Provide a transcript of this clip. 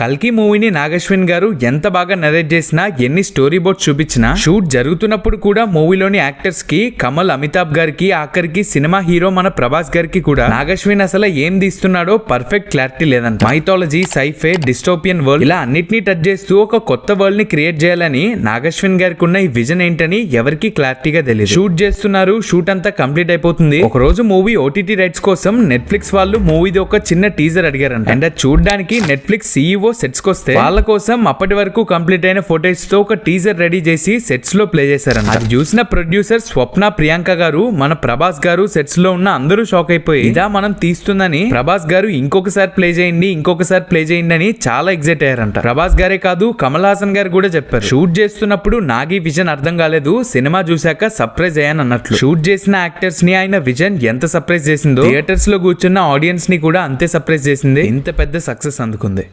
కల్కి మూవీని నాగశ్విన్ గారు ఎంత బాగా నరేట్ చేసినా ఎన్ని స్టోరీ బోర్డ్స్ చూపించినా షూట్ జరుగుతున్నప్పుడు కూడా మూవీలోని యాక్టర్స్కి కమల్ అమితాబ్ గారికి ఆఖరికి సినిమా హీరో మన ప్రభాస్ గారికి కూడా నాగశ్విన్ అసలు ఏం తీస్తున్నాడో పర్ఫెక్ట్ క్లారిటీ లేదంట. మైథాలజీ సైఫే డిస్టోపియన్ వరల్డ్ ఇలా అన్నిటినీ టచ్ చేస్తూ ఒక కొత్త వరల్డ్ని క్రియేట్ చేయాలని నాగశ్విన్ గారికి ఉన్న ఈ విజన్ ఏంటని ఎవరికి క్లారిటీగా తెలియదు షూట్ చేస్తున్నారు షూట్ అంతా కంప్లీట్ అయిపోతుంది. ఒక రోజు మూవీ ఓటీటీ రైట్స్ కోసం నెట్ఫ్లిక్స్ వాళ్ళు మూవీది ఒక చిన్న టీజర్ అడిగారంట. అండ్ చూడడానికి నెట్ఫ్లిక్స్ సీఈఓ సెట్స్ వస్తే వాళ్ళ కోసం అప్పటి వరకు కంప్లీట్ అయిన ఫోటేజ్తో ఒక టీజర్ రెడీ చేసి సెట్స్లో ప్లే చేశారంట. అది చూసిన ప్రొడ్యూసర్ స్వప్న ప్రియాంక గారు మన ప్రభాస్ గారు సెట్స్లో ఉన్న అందరూ షాక్ అయిపోయి ఇదా మనం తీస్తుందని ప్రభాస్ గారు ఇంకొకసారి ప్లే చేయండి ఇంకొకసారి ప్లే చేయండి అని చాలా ఎగ్జైట్ అయ్యారంట. ప్రభాస్ గారే కాదు కమల్ హాసన్ గారు కూడా చెప్పారు. షూట్ చేస్తున్నప్పుడు నాగి విజన్ అర్థం కాలేదు సినిమా చూశాక సర్ప్రైజ్ అయ్యాను అన్నట్లు. షూట్ చేసిన యాక్టర్స్ని ఆయన విజన్ ఎంత సర్ప్రైజ్ చేసిందో థియేటర్స్లో కూర్చున్న ఆడియన్స్ని కూడా అంతే సర్ప్రైజ్ చేసింది. ఇంత పెద్ద సక్సెస్ అందుకుంది.